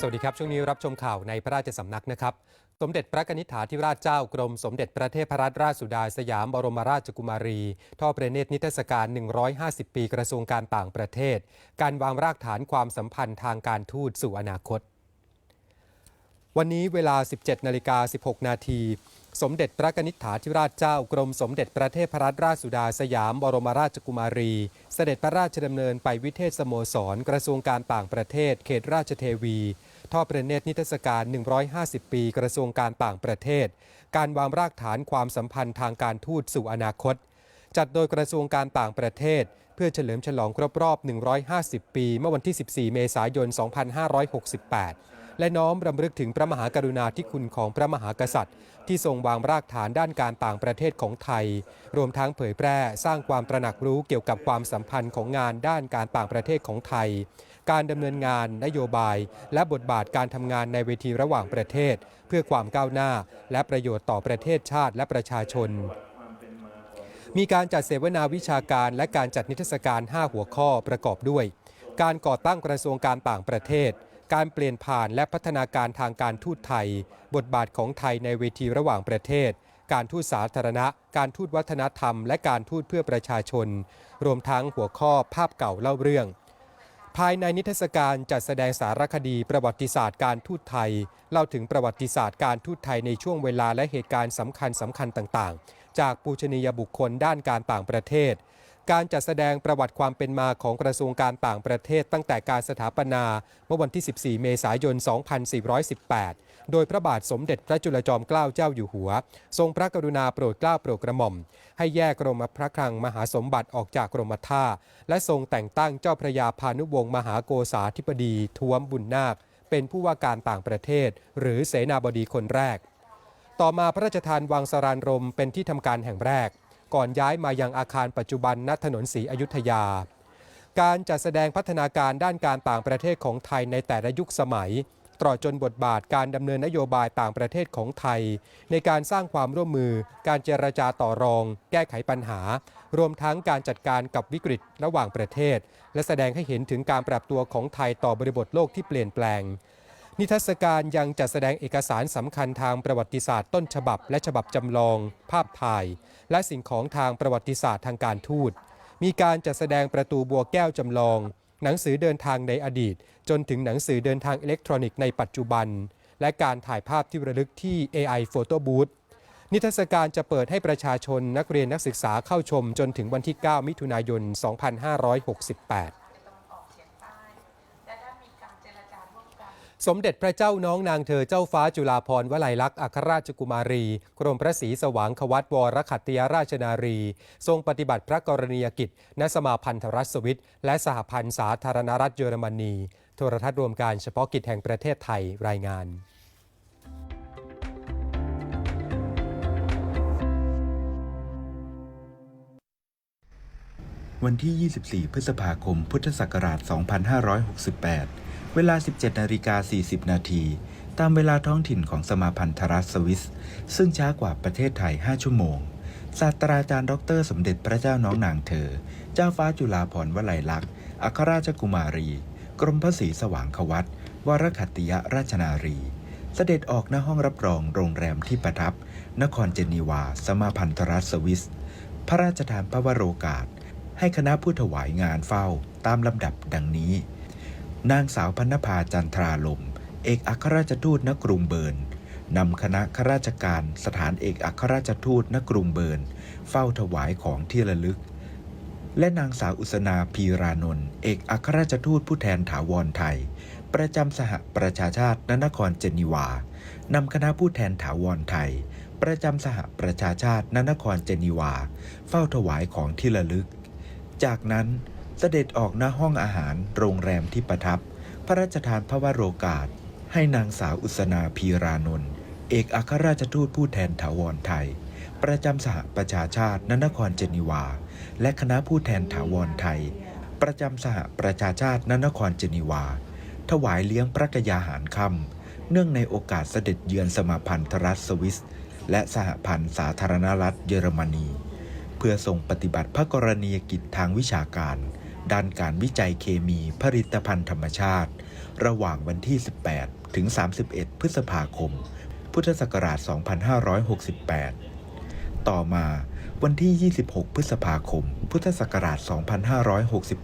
สวัสดีครับ ช่วงนี้รับชมข่าวในพระราชสำนักนะครับ สมเด็จพระนิษฐาธิราชเจ้ากรม สมเด็จพระเทพรัตนราชสุดาสยามบรมราชกุมารี ทอดพระเนตรนิทรรศการ 150 ปีกระทรวงการต่างประเทศ การวางรากฐานความสัมพันธ์ทางการทูตสู่อนาคต วันนี้เวลา 17นาฬิกา16 นาทีสมเด็จพระนิษฐาธิราชเจ้ากรมสมเด็จพระเทพรัตนราชสุดาสยามบรมราชกุมารี เสด็จพระราชดำเนินไปวิเทศสโมสร กระทรวงการต่างประเทศ เขตราชเทวี ทอดพระเนตรนิทรรศการ 150 ปี กระทรวงการต่างประเทศ การวางรากฐานความสัมพันธ์ทางการทูตสู่อนาคต จัดโดยกระทรวงการต่างประเทศ เพื่อเฉลิมฉลองครบรอบ 150 ปี เมื่อวันที่ 14 เมษายน 2568 และน้อมรำลึกถึงพระมหากรุณาธิคุณของพระมหากษัตริย์ ที่ทรงวางรากฐานด้านการต่างประเทศของไทย รวมทั้งเผยแพร่สร้างความตระหนักรู้เกี่ยวกับความสัมพันธ์ของงานด้านการต่างประเทศของไทย การดำเนินงานนโยบาย และบทบาทการทำงานในเวทีระหว่างประเทศ เพื่อความก้าวหน้า และประโยชน์ต่อประเทศชาติและประชาชนมีการจัดเสวนาวิชาการและการจัดนิทรรศการ 5 หัวข้อประกอบด้วย การก่อตั้งกระทรวงการต่างประเทศ การเปลี่ยนผ่านและพัฒนาการทางการทูตไทย บทบาทของไทยในเวทีระหว่างประเทศ การทูตสาธารณะ การทูตวัฒนธรรม และการทูตเพื่อประชาชน รวมทั้งหัวข้อภาพเก่าเล่าเรื่อง ภายในนิทรรศการจัดแสดงสารคดีประวัติศาสตร์การทูตไทย เล่าถึงประวัติศาสตร์การทูตไทยในช่วงเวลาและเหตุการณ์สำคัญสำคัญต่างๆ จากปูชนียบุคคลด้านการต่างประเทศ การจัดแสดงประวัติความเป็นมาของกระทรวงการต่างประเทศ ตั้งแต่การสถาปนาเมื่อวันที่ 14 เมษายน 2418 โดยพระบาทสมเด็จพระจุลจอมเกล้าเจ้าอยู่หัว ทรงพระกรุณาโปรดเกล้าโปรดกระหม่อม ให้แยกกรมพระคลังมหาสมบัติออกจากกรมท่า และทรงแต่งตั้งเจ้าพระยาพานุวงศ์มหาโกษาธิบดีท้วมบุญนาค เป็นผู้ว่าการต่างประเทศ หรือเสนาบดีคนแรก ต่อมาพระราชทานวังสรานรมเป็นที่ทำการแห่งแรก ก่อนย้ายมายังอาคารปัจจุบันณถนนศรีอยุธยาการจัดแสดงพัฒนาการด้านการต่างประเทศของไทยในแต่ละยุคสมัย ตลอดจนบทบาทการดำเนินนโยบายต่างประเทศของไทย ในการสร้างความร่วมมือ การเจรจาต่อรอง แก้ไขปัญหา รวมทั้งการจัดการกับวิกฤตระหว่างประเทศ และแสดงให้เห็นถึงการปรับตัวของไทยต่อบริบทโลกที่เปลี่ยนแปลง นิทรรศการยังจัดแสดงเอกสารสำคัญทางประวัติศาสตร์ต้นฉบับ และฉบับจำลอง ภาพถ่าย และสิ่งของทางประวัติศาสตร์ทางการทูตมีการจัดแสดงประตูบัวแก้วจำลอง หนังสือเดินทางในอดีต จนถึงหนังสือเดินทางอิเล็กทรอนิกส์ในปัจจุบัน และการถ่ายภาพที่ระลึกที่ AI Photo Booth นิทรรศการจะเปิดให้ประชาชนนักเรียนนักศึกษาเข้าชมจนถึงวันที่ 9 มิถุนายน 2568 สมเด็จพระเจ้าน้องนางเธอเจ้าฟ้าจุฬาภรณ์วลัยลักษณ์อัครราชกุมารี กรมพระศรีสว่างควัตวรขัตติยราชนารี ทรงปฏิบัติพระกรณียกิจ ณสมาพันธรัฐสวิตและสหพันธ์สาธารณรัฐเยอรมนี โทรทัศน์รวมการเฉพาะกิจแห่งประเทศไทยรายงานวันที่ 24 พฤษภาคม พุทธศักราช 2568 เวลา 17นาฬิกา40 นาทีตามเวลาท้องถิ่นของสมาพันธรัฐสวิส ซึ่งช้ากว่าประเทศไทย 5 ชั่วโมง ศาสตราจารย์ดร สมเด็จพระเจ้าน้องนางเธอ เจ้าฟ้าจุฬาภรณ์วลัยลักษณ์ อัครราชกุมารี กรมพระศรีสว่างควัตวรขัตติยราชนารี เสด็จออกณห้องรับรองโรงแรมที่ประทับ นครเจนีวา สมาพันธรัฐสวิส พระราชทานพระวโรกาส ให้คณะผู้ถวายงานเฝ้าตามลำดับดังนี้ นางสาวพันภาจันทราลม เอกอัครราชทูตณกรุงเบิร์นนำคณะข้าราชการสถานเอกอัครราชทูตณกรุงเบิร์นเฝ้าถวายของที่ระลึก และนางสาวอุสนาพีรานนท์เอกอัครราชทูตผู้แทนถาวรไทย ประจำสหประชาชาติณนครเจนีวานำคณะผู้แทนถาวรไทย ประจำสหประชาชาติณนครเจนีวา เฝ้าถวายของที่ระลึก จากนั้น เสด็จออกหน้าห้องอาหารโรงแรมที่ประทับ พระราชทานพระวโรกาส ให้นางสาวอุสนาพีรานนท์เอกอัครราชทูตผู้แทนถาวรไทย ประจำสหประชาชาติณนครเจนีวา และคณะผู้แทนถาวรไทย ประจำสหประชาชาติณนครเจนีวา ถวายเลี้ยงพระกยาหารค่ำเนื่องในโอกาสเสด็จเยือนสมาพันธรัฐสวิส และสหพันธ์สาธารณรัฐเยอรมนี เพื่อทรงปฏิบัติพระกรณียกิจทางวิชาการ ด้านการวิจัยเคมีผลิตภัณฑ์ธรรมชาติ ระหว่างวันที่ 18 ถึง 31 พฤษภาคม พุทธศักราช 2568 ต่อมาวันที่ 26 พฤษภาคม พุทธศักราช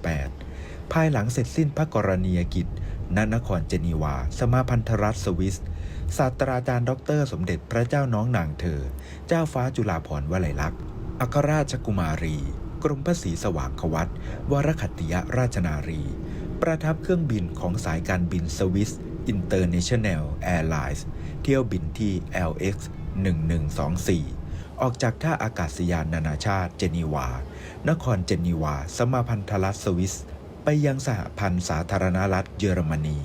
2568 ภายหลังเสร็จสิ้นพระกรณียกิจณนครเจนีวา สมาพันธรัฐสวิสศาสตราจารย์ดอกเตอรสมเด็จพระเจ้าน้องนางเธอ เจ้าฟ้าจุฬาภรณ์วลัยลักษณ์อัครราชกุมารี กรมพระศรีสว่างควัตวรขัตติยราชนารี ประทับเครื่องบินของสายการบินสวิสอินเตอร์เนชั่นแนลแอร์ไลน์เที่ยวบินที่ LX 1124 ออกจากท่าอากาศยานนานาชาติเจนีวา นครเจนีวา สมาพันธรัฐสวิส ไปยังสหพันธ์สาธารณรัฐเยอรมนี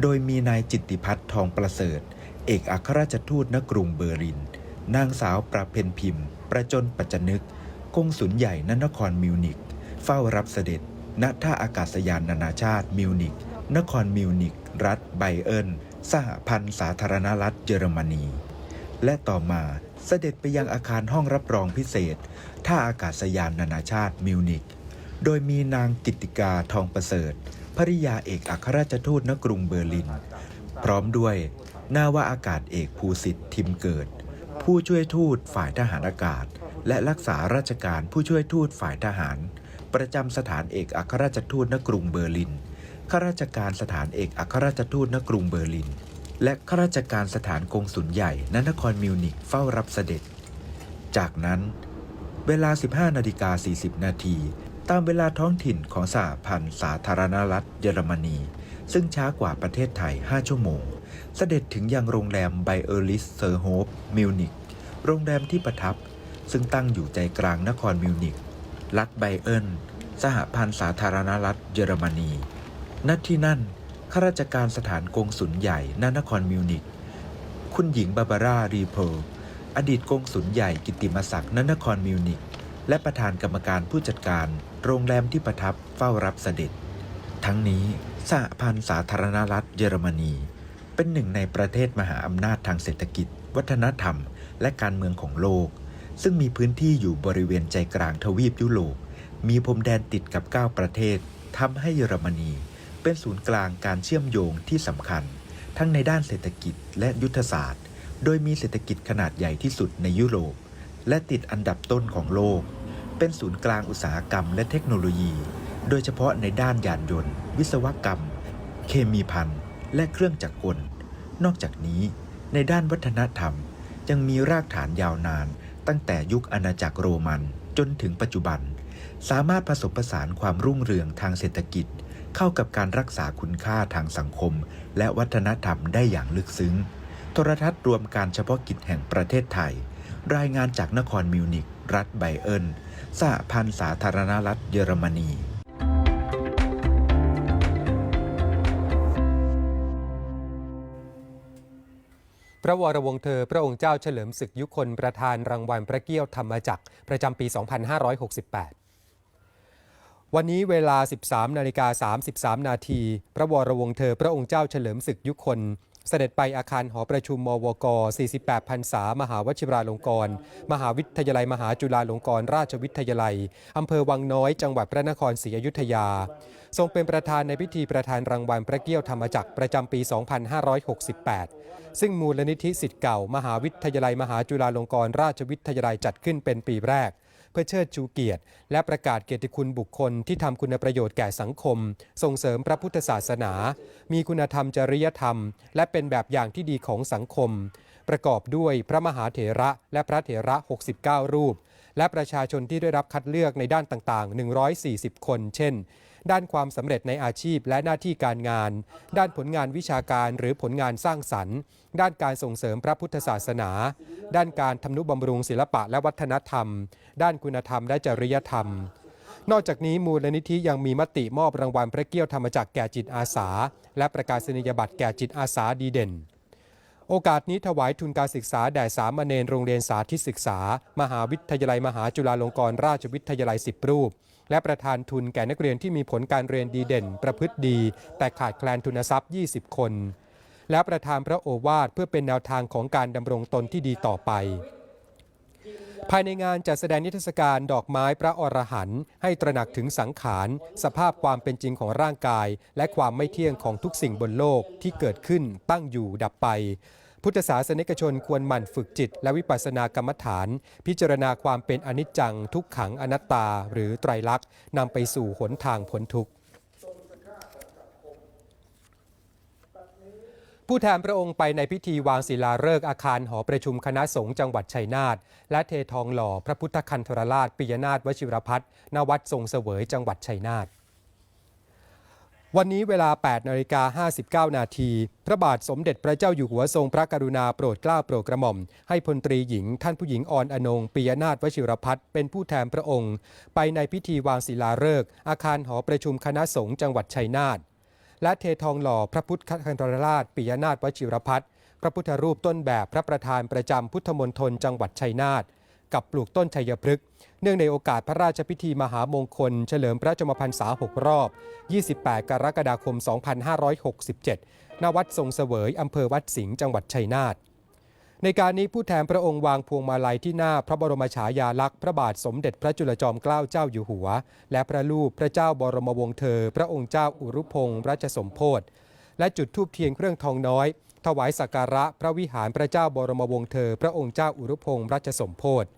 โดยมีนายจิตติพัฒน์ทองประเสริฐ เอกอัครราชทูตณกรุงเบอร์ลิน นางสาวประเพนพิมพ์ ประจนปัจจนึก กงสุลใหญ่ณนครมิวนิกเฝ้ารับเสด็จ ณท่าอากาศยานนานาชาติมิวนิกนครมิวนิกรัฐไบเอิร์นสหพันธ์สาธารณรัฐเยอรมนี และต่อมาเสด็จไปยังอาคารห้องรับรองพิเศษ ท่าอากาศยานนานาชาติมิวนิกโดยมีนางกิตติกาทองประเสริฐภริยาเอกอัครราชทูตณกรุงเบอร์ลิน พร้อมด้วยนาวาอากาศเอกภูสิทธิ์ทิมเกิด ผู้ช่วยทูตฝ่ายทหารอากาศ และรักษาราชการผู้ช่วยทูตฝ่ายทหาร ประจำสถานเอกอัครราชทูตณกรุงเบอร์ลินข้าราชการสถานเอกอัครราชทูตณกรุงเบอร์ลิน และข้าราชการสถานกงสุลใหญ่ณนครมิวนิกเฝ้ารับเสด็จ จากนั้น เวลา 15นาฬิกา40 นาทีตามเวลาท้องถิ่นของสหพันธ์สาธารณรัฐเยอรมนี ซึ่งช้ากว่าประเทศไทย 5 ชั่วโมง เสด็จถึงยังโรงแรมไบเออร์ลิสเซอร์โฮปมิวนิกโรงแรมที่ประทับ ซึ่งตั้งอยู่ใจกลางนครมิวนิกรัฐไบเอิร์นสหพันธ์สาธารณรัฐเยอรมนีณที่นั่นข้าราชการสถานกงสุลใหญ่ณนครมิวนิกคุณหญิงบาบาร่ารีเพลอดีตกงสุลใหญ่กิตติมศักดิ์ณนครมิวนิกและประธานกรรมการผู้จัดการโรงแรมที่ประทับเฝ้ารับเสด็จ ทั้งนี้สหพันธ์สาธารณรัฐเยอรมนี เป็นหนึ่งในประเทศมหาอำนาจทางเศรษฐกิจ วัฒนธรรม และการเมืองของโลก ซึ่งมีพื้นที่อยู่บริเวณใจกลางทวีปยุโรป มีพรมแดนติดกับ 9 ประเทศทำให้เยอรมนี เป็นศูนย์กลางการเชื่อมโยงที่สำคัญ ทั้งในด้านเศรษฐกิจและยุทธศาสตร์ โดยมีเศรษฐกิจขนาดใหญ่ที่สุดในยุโรป และติดอันดับต้นของโลก เป็นศูนย์กลางอุตสาหกรรมและเทคโนโลยี โดยเฉพาะในด้านยานยนต์ วิศวกรรม เคมีพันและเครื่องจักรกล นอกจากนี้ ในด้านวัฒนธรรมยังมีรากฐานยาวนาน ตั้งแต่ยุคอาณาจักรโรมันจนถึงปัจจุบัน สามารถผสมผสานความรุ่งเรืองทางเศรษฐกิจ เข้ากับการรักษาคุณค่าทางสังคม และวัฒนธรรมได้อย่างลึกซึ้ง โทรทัศน์รวมการเฉพาะกิจแห่งประเทศไทย รายงานจากนครมิวนิกรัฐไบเอิร์นสหพันธ์สาธารณรัฐเยอรมนี พระวรวงศ์เธอ พระองค์เจ้าเฉลิมศึกยุคนประธานรางวัลพระเกี้ยวธรรมจักรประจำปี 2568วันนี้เวลา 13 นาฬิกา 33 นาที พระวรวงศ์เธอ พระองค์เจ้าเฉลิมศึกยุคน เสด็จไปอาคารหอประชุมมวก 48 พรรษามหาวชิราลงกรณ์มหาวิทยาลัยมหาจุฬาลงกรณราชวิทยาลัย อำเภอวังน้อย จังหวัดพระนครศรีอยุธยา ทรงเป็นประธานในพิธีประธานรางวัลพระเกี้ยวธรรมจักรประจำปี 2568 ซึ่งมูลนิธิสิทธิ์เก่า มหาวิทยาลัยมหาจุฬาลงกรณราชวิทยาลัยจัดขึ้นเป็นปีแรก เพื่อเชิดชูเกียรติ และประกาศเกียรติคุณบุคคลที่ทำคุณประโยชน์แก่สังคม ส่งเสริมพระพุทธศาสนา มีคุณธรรมจริยธรรม และเป็นแบบอย่างที่ดีของสังคม ประกอบด้วยพระมหาเถระและพระเถระ 69 รูป และประชาชนที่ได้รับคัดเลือกในด้านต่าง ๆ 140 คน เช่น ด้านความสำเร็จในอาชีพและหน้าที่การงาน ด้านผลงานวิชาการหรือผลงานสร้างสรรค์ ด้านการส่งเสริมพระพุทธศาสนา ด้านการทำนุบำรุงศิลปะและวัฒนธรรม ด้านคุณธรรมและจริยธรรมนอกจากนี้มูลนิธิยังมีมติมอบรางวัลพระเกี้ยวธรรมจักรแก่จิตอาสา และประกาศนียบัตรแก่จิตอาสาดีเด่น โอกาสนี้ถวายทุนการศึกษาแด่สามเณรโรงเรียนสาธิตศึกษา มหาวิทยาลัยมหาจุฬาลงกรณราชวิทยาลัย 10 รูป และประธานทุนแก่นักเรียนที่มีผลการเรียนดีเด่น ประพฤติดี แต่ขาดแคลนทุนทรัพย์ 20 คน และประธานพระโอวาทเพื่อเป็นแนวทางของการดำรงตนที่ดีต่อไป ภายในงานจัดแสดงนิทรรศการดอกไม้พระอรหันต์ให้ตระหนักถึงสังขาร สภาพความเป็นจริงของร่างกาย และความไม่เที่ยงของทุกสิ่งบนโลกที่เกิดขึ้นตั้งอยู่ดับไป พุทธศาสนิกชนควรหมั่นฝึกจิต และวิปัสสนากรรมฐาน พิจารณาความเป็นอนิจจังทุกขังอนัตตา หรือไตรลักษณ์นำไปสู่หนทางพ้นทุกข์ผู้แทนพระองค์ไปในพิธีวางศิลาฤกษ์อาคารหอประชุมคณะสงฆ์จังหวัดชัยนาทและเททองหล่อพระพุทธคันธรราชปิยนาถวชิรพัฒนวัดทรงเสวยจังหวัดชัยนาท วันนี้เวลา 8นาฬิกา59 นาที พระบาทสมเด็จพระเจ้าอยู่หัวทรงพระกรุณาโปรดเกล้าโปรดกระหม่อม ให้พลตรีหญิง ท่านผู้หญิงอ่อนอนงปิยนาถวชิรพัฒน์เป็นผู้แทนพระองค์ ไปในพิธีวางศิลาฤกษ์อาคารหอประชุมคณะสงฆ์จังหวัดชัยนาท และเททองหล่อพระพุทธคันธรราชปิยนาถวชิรพัฒน์พระพุทธรูปต้นแบบพระประธานประจำพุทธมณฑลจังหวัดชัยนาท กับปลูกต้นชัยพฤกษ์เนื่องในโอกาสพระราชพิธีมหามงคล เฉลิมพระชมพรรษา 6 รอบ 28 กรกฎาคม 2567 ณ วัดทรงเสวยอำเภอวัดสิงห์จังหวัดชัยนาทในการนี้ผู้แทนพระองค์วางพวงมาลัยที่หน้าพระบรมฉายาลักษณ์พระบาทสมเด็จพระจุลจอมเกล้าเจ้าอยู่หัว และพระลูกพระเจ้าบรมวงศ์เธอ พระองค์เจ้าอุรุพงศ์รัชสมโพธิและจุดธูปเทียนเครื่องทองน้อย ถวายสักการะพระวิหารพระเจ้าบรมวงศ์เธอ พระองค์เจ้าอุรุพงศ์รัชสมโพธิ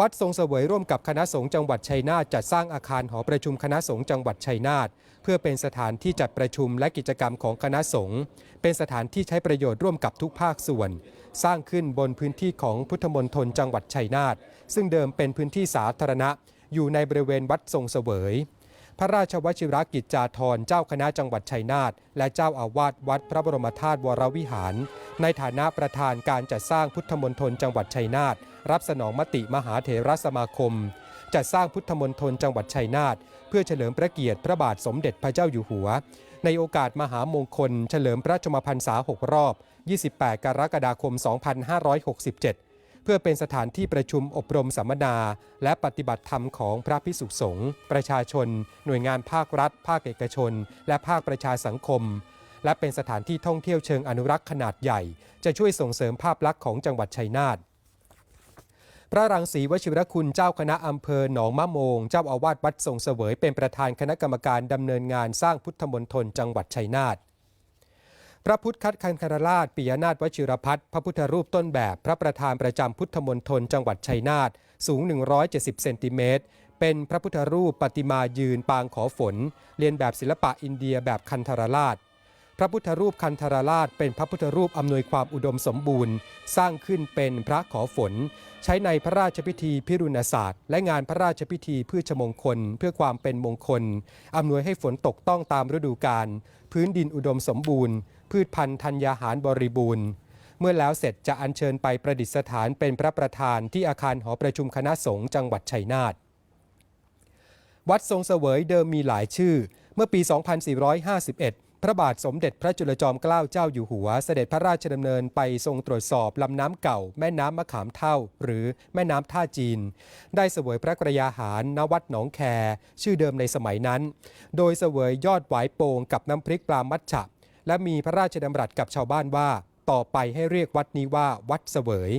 วัดทรงเสวยร่วมกับคณะสงฆ์จังหวัดชัยนาทจัดสร้างอาคารหอประชุมคณะสงฆ์จังหวัดชัยนาทเพื่อเป็นสถานที่จัดประชุมและกิจกรรมของคณะสงฆ์เป็นสถานที่ใช้ประโยชน์ร่วมกับทุกภาคส่วน สร้างขึ้นบนพื้นที่ของพุทธมณฑลจังหวัดชัยนาทซึ่งเดิมเป็นพื้นที่สาธารณะ อยู่ในบริเวณวัดทรงเสวย พระราชวชิรกิจจาธรเจ้าคณะจังหวัดชัยนาทและเจ้าอาวาสวัดพระบรมธาตุวรวิหาร ในฐานะประธานการจัดสร้างพุทธมณฑลจังหวัดชัยนาทรับสนองมติมหาเถรสมาคม จัดสร้างพุทธมณฑลจังหวัดชัยนาทเพื่อเฉลิมพระเกียรติพระบาทสมเด็จพระเจ้าอยู่หัว ในโอกาสมหามงคล เฉลิมพระชมพรรษา 6 รอบ 28 กรกฎาคม 2567 เพื่อเป็นสถานที่ประชุมอบรมสัมมนา และปฏิบัติธรรมของพระพิสุสงฆ์ประชาชน หน่วยงานภาครัฐ ภาคเอกชน และภาคประชาสังคม และเป็นสถานที่ท่องเที่ยวเชิงอนุรักษ์ขนาดใหญ่ จะช่วยส่งเสริมภาพลักษณ์ของจังหวัดชัยนาทพระรังสีวชิรคุณเจ้าคณะอำเภอหนองมะโมง เจ้าอาวาสวัดทรงเสวยเป็นประธานคณะกรรมการดำเนินงานสร้างพุทธมณฑลจังหวัดชัยนาท พระพุทธคัดคันคารราชปิยนาถวชิรพัฒน์พระพุทธรูปต้นแบบ พระประธานประจำพุทธมณฑลจังหวัดชัยนาทสูง 170 เซนติเมตร เป็นพระพุทธรูปปฏิมายืนปางขอฝน เรียนแบบศิลปะอินเดียแบบคันธรราช พระพุทธรูปคันธรราช เป็นพระพุทธรูปอำนวยความอุดมสมบูรณ์ สร้างขึ้นเป็นพระขอฝน ใช้ในพระราชพิธีพิรุณศาสตร์ และงานพระราชพิธีพืชมงคล เพื่อความเป็นมงคลอำนวยให้ฝนตกต้องตามฤดูกาลพื้นดินอุดมสมบูรณ์ พืชพันธุ์ธัญญาหารบริบูรณ์ เมื่อแล้วเสร็จจะอัญเชิญไปประดิษฐานเป็นพระประธานที่อาคารหอประชุมคณะสงฆ์จังหวัดชัยนาทวัดทรงเสวยเดิมมีหลายชื่อ เมื่อปี 2451 พระบาทสมเด็จพระจุลจอมเกล้าเจ้าอยู่หัว เสด็จพระราชดำเนินไปทรงตรวจสอบลำน้ำเก่า แม่น้ำมะขามเท่า หรือแม่น้ำท่าจีน ได้เสวยพระกรยาหารณวัดหนองแค ชื่อเดิมในสมัยนั้น โดยเสวยยอดหวายโป่งกับน้ำพริกปลามัดฉะ และมีพระราชดำรัสกับชาวบ้านว่า ต่อไปให้เรียกวัดนี้ว่าวัดเสวย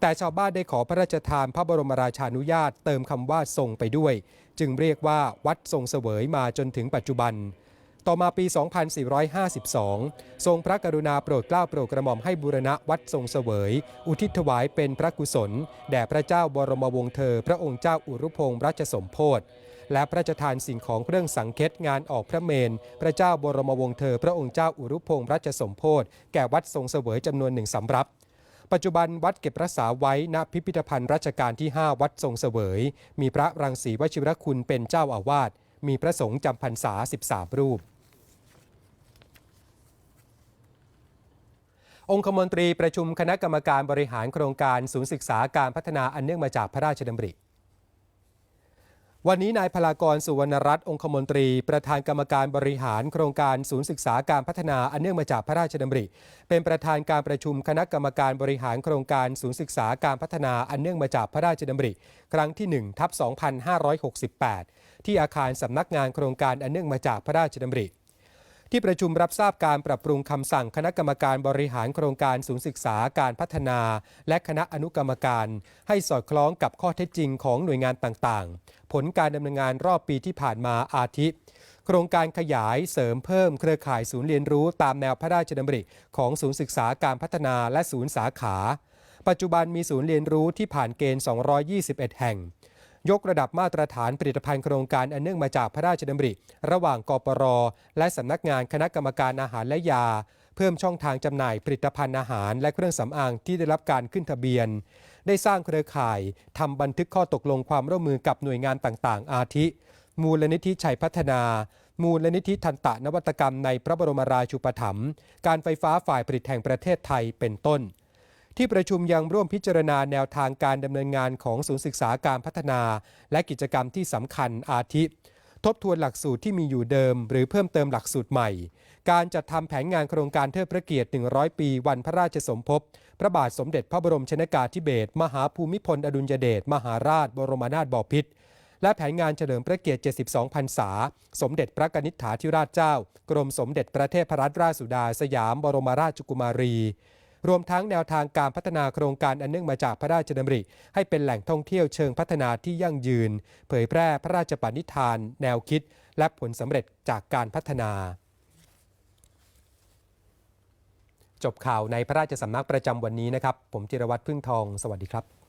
แต่ชาวบ้านได้ขอพระราชทานพระบรมราชานุญาตเติมคำว่าทรงไปด้วย จึงเรียกว่าวัดทรงเสวยมาจนถึงปัจจุบันต่อมาปี 2452 ทรงพระกรุณาโปรดเกล้าโปรดกระหม่อมให้บูรณะวัดทรงเสวย อุทิศถวายเป็นพระกุศล แด่พระเจ้าบรมวงศ์เธอ พระองค์เจ้าอุรุพงศ์รัชสมโพธิ และพระราชทานสิ่งของเครื่องสังเคตงานออกพระเมน พระเจ้าบรมวงศ์เธอ พระองค์เจ้าอุรุพงศ์รัชสมโพธิแก่วัดทรงเสวยจำนวนหนึ่งสำรับปัจจุบันวัดเก็บรักษาไว้ณพิพิธภัณฑ์รัชกาลที่ 5 วัดทรงเสวย มีพระรังสีวชิรคุณเป็นเจ้าอาวาส มีพระสงฆ์จำพรรษา 13 รูป องคมนตรีประชุมคณะกรรมการบริหารโครงการศูนย์ศึกษาการพัฒนาอันเนื่องมาจากพระราชดำริ วันนี้นายพลากรสุวรรณรัตน์องคมนตรี ประธานกรรมการบริหารโครงการศูนย์ศึกษาการพัฒนาอันเนื่องมาจากพระราชดำริ เป็นประธานการประชุมคณะกรรมการบริหารโครงการศูนย์ศึกษาการพัฒนาอันเนื่องมาจากพระราชดำริ ครั้งที่1ทับ2568 ที่อาคารสำนักงานโครงการอันเนื่องมาจากพระราชดำริ ที่ประชุมรับทราบการปรับปรุงคำสั่งคณะกรรมการบริหารโครงการศูนย์ศึกษาการพัฒนา และคณะอนุกรรมการ ให้สอดคล้องกับข้อเท็จจริงของหน่วยงานต่างๆ ผลการดำเนินงานรอบปีที่ผ่านมาอาทิ โครงการขยายเสริมเพิ่มเครือข่ายศูนย์เรียนรู้ตามแนวพระราชดำริ ของศูนย์ศึกษาการพัฒนาและศูนย์สาขา ปัจจุบันมีศูนย์เรียนรู้ที่ผ่านเกณฑ์ 221 แห่ง ยกระดับมาตรฐานผลิตภัณฑ์โครงการอันเนื่องมาจากพระราชดำริ ระหว่างกปรและสำนักงานคณะกรรมการอาหารและยา เพิ่มช่องทางจำหน่ายผลิตภัณฑ์อาหาร และเครื่องสำอางที่ได้รับการขึ้นทะเบียน ได้สร้างเครือข่ายทำบันทึกข้อตกลงความร่วมมือกับหน่วยงานต่าง ๆ อาทิ มูลนิธิชัยพัฒนามูลนิธิทันตะนวัตกรรมในพระบรมราชูปถัมภ์ การไฟฟ้าฝ่ายผลิตแห่งประเทศไทยเป็นต้น ที่ประชุมยังร่วมพิจารณาแนวทางการดำเนินงานของศูนย์ศึกษาการพัฒนา และกิจกรรมที่สำคัญอาทิ ทบทวนหลักสูตรที่มีอยู่เดิม หรือเพิ่มเติมหลักสูตรใหม่ การจัดทำแผนงานโครงการเทิดพระเกียรติ 100 ปี วันพระราชสมภพ พระบาทสมเด็จพระบรมชนากาธิเบศรมหาภูมิพลอดุลยเดชมหาราช บรมนาถบพิตรและแผนงานเฉลิมพระเกียรติ 72 พรรษา สมเด็จพระกนิษฐาธิราชเจ้า กรมสมเด็จพระเทพรัตนราชสุดา สยามบรมราชกุมารี รวมทั้งแนวทางการพัฒนาโครงการอันเนื่องมาจากพระราชดำริ ให้เป็นแหล่งท่องเที่ยวเชิงพัฒนาที่ยั่งยืน เผยแพร่พระราชปณิธาน แนวคิด และผลสำเร็จจากการพัฒนาจบข่าวในพระราชสำนักประจำวันนี้นะครับ ผมจิรวัตรพึ่งทอง สวัสดีครับ